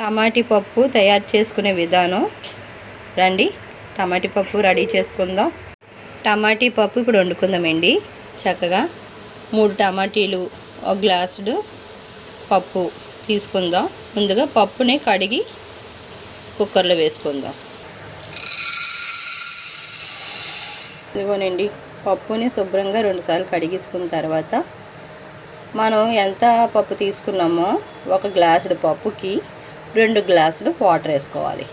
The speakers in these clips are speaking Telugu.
టమాటీ పప్పు తయారు చేసుకునే విధానం. రండి టమాటీ పప్పు రెడీ చేసుకుందాం. టమాటీ పప్పు ఇప్పుడు వండుకుందామండి. చక్కగా మూడు టమాటీలు ఒక గ్లాసుడు పప్పు తీసుకుందాం. ముందుగా పప్పుని కడిగి కుక్కర్లో వేసుకుందాం. ఇదిగోనండి పప్పుని శుభ్రంగా రెండుసార్లు కడిగేసుకున్న తర్వాత మనం ఎంత పప్పు తీసుకున్నామో ఒక గ్లాసుడు పప్పుకి రెండు గ్లాసులు వాటర్ వేసుకోవాలి.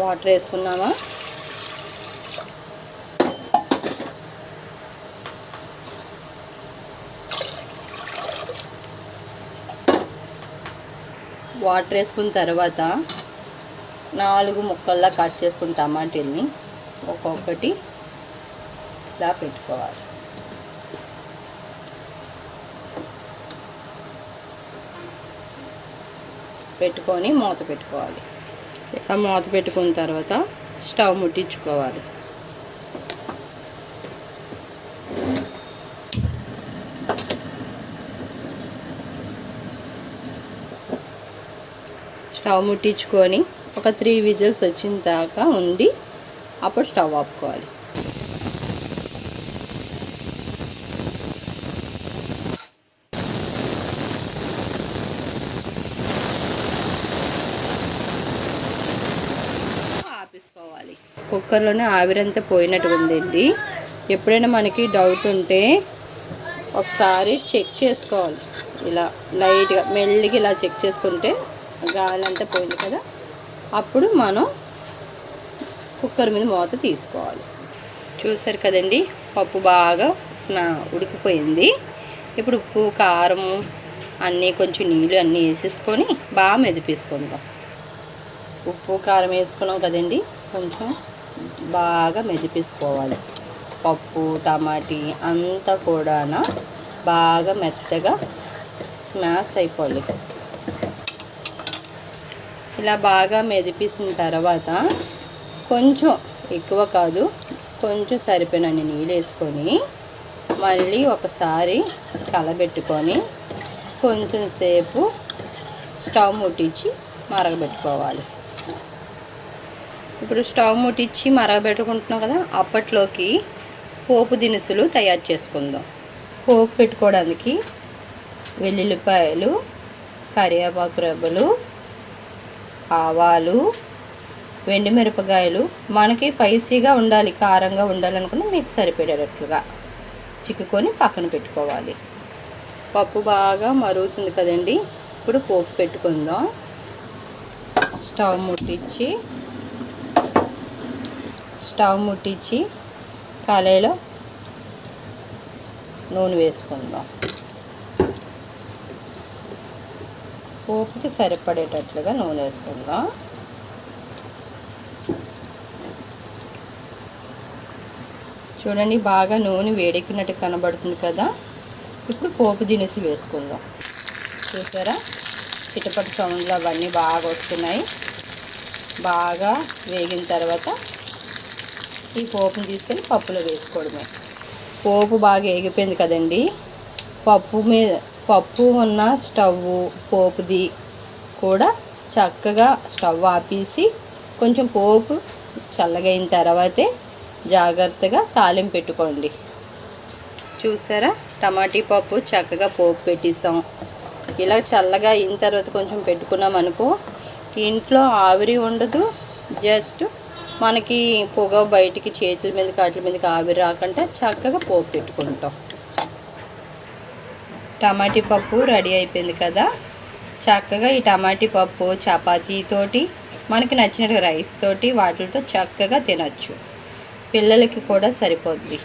వాటర్ వేసుకున్నామా వాటర్ వేసుకున్న తర్వాత నాలుగు ముక్కల్లా కట్ చేసుకున్న టమాటీల్ని ఒక్కొక్కటి ఇలా పెట్టుకోవాలి. పెట్టుకొని మూత పెట్టుకోవాలి. ఇలా మూత పెట్టుకున్న తర్వాత స్టవ్ ముట్టించుకోవాలి. స్టవ్ ముట్టించుకొని ఒక త్రీ విజిల్స్ వచ్చిన దాకా ఉండి అప్పుడు స్టవ్ ఆపుకోవాలి. కుక్కర్లోనే ఆవిరంతా పోయినట్టు ఉందండి ఎప్పుడైనా మనకి డౌట్ ఉంటే ఒకసారి చెక్ చేసుకోవాలి. ఇలా లైట్గా మెల్లిగా ఇలా చెక్ చేసుకుంటే గాలి అంతా పోయింది కదా అప్పుడు మనం కుక్కర్ మీద మూత తీసుకోవాలి. చూసారు కదండి పప్పు బాగా ఉడికిపోయింది. ఇప్పుడు ఉప్పు కారం అన్నీ కొంచెం నీళ్ళు అన్నీ వేసేసుకొని బాగా మెదిపేసుకుందాం. ఉప్పు కారం వేసుకున్నాం కదండి కొంచెం బాగా మెదిపేసుకోవాలి. పప్పు టమాటీ అంతా కూడా బాగా మెత్తగా స్మాష్ అయిపోవాలి. ఇలా బాగా మెదిపేసిన తర్వాత కొంచెం ఎక్కువ కాదు కొంచెం సరిపోయినన్ని నీళ్ళు వేసుకొని మళ్ళీ ఒకసారి కలబెట్టుకొని కొంచెం సేపు స్టవ్ ముట్టించి మరగబెట్టుకోవాలి. ఇప్పుడు స్టవ్ ముట్టించి మరగబెట్టుకుంటున్నాం కదా అప్పట్లోకి పోపు దినుసులు తయారు చేసుకుందాం. పోపు పెట్టుకోవడానికి వెల్లుల్లిపాయలు కరివేపాకు రెబ్బలు ఆవాలు వెండి మిరపకాయలు మనకి స్పైసీగా ఉండాలి కారంగా ఉండాలనుకున్న మీకు సరిపడేటట్లుగా చిక్కుకొని పక్కన పెట్టుకోవాలి. పప్పు బాగా మరుగుతుంది కదండి ఇప్పుడు పోపు పెట్టుకుందాం. స్టవ్ ముట్టించి స్టవ్ ముట్టించి కళాయిలో నూనె వేసుకుందాం. పోపుకి సరిపడేటట్లుగా నూనె వేసుకుందాం. చూడండి బాగా నూనె వేడెక్కినట్టు కనబడుతుంది కదా. ఇప్పుడు పోపు దినుసులు వేసుకుందాం. చూసారా? చిటపటి సౌండ్లు అవన్నీ బాగా వస్తున్నాయి. బాగా వేగిన తర్వాత ఈ పోపుని తీసుకొని పప్పులో వేసుకోవడమే. పోపు బాగా వేగిపోయింది కదండి. పప్పు మీద పప్పు ఉన్న స్టవ్ పోపుది కూడా చక్కగా స్టవ్ ఆపేసి కొంచెం పోపు చల్లగైన తర్వాతే జాగ్రత్తగా తాలింపు పెట్టుకోండి. చూసారా? టమాటీ పప్పు చక్కగా పోపు పెట్టేసాం. ఇలా చల్లగా అయిన తర్వాత కొంచెం పెట్టుకున్నాం అనుకో ఇంట్లో ఆవిరి ఉండదు జస్ట్ మనకి పొగ బయటికి చేతుల మీద కాట్ల మీదకి ఆవిరి రాకుండా చక్కగా పోపు పెట్టుకుంటాం. టమాటీ పప్పు రెడీ అయిపోయింది కదా. చక్కగా ఈ టమాటీ పప్పు చపాతీతోటి మనకి నచ్చిన రైస్ తోటి వాటితో చక్కగా తినచ్చు. పిల్లలకి కూడా సరిపోద్ది.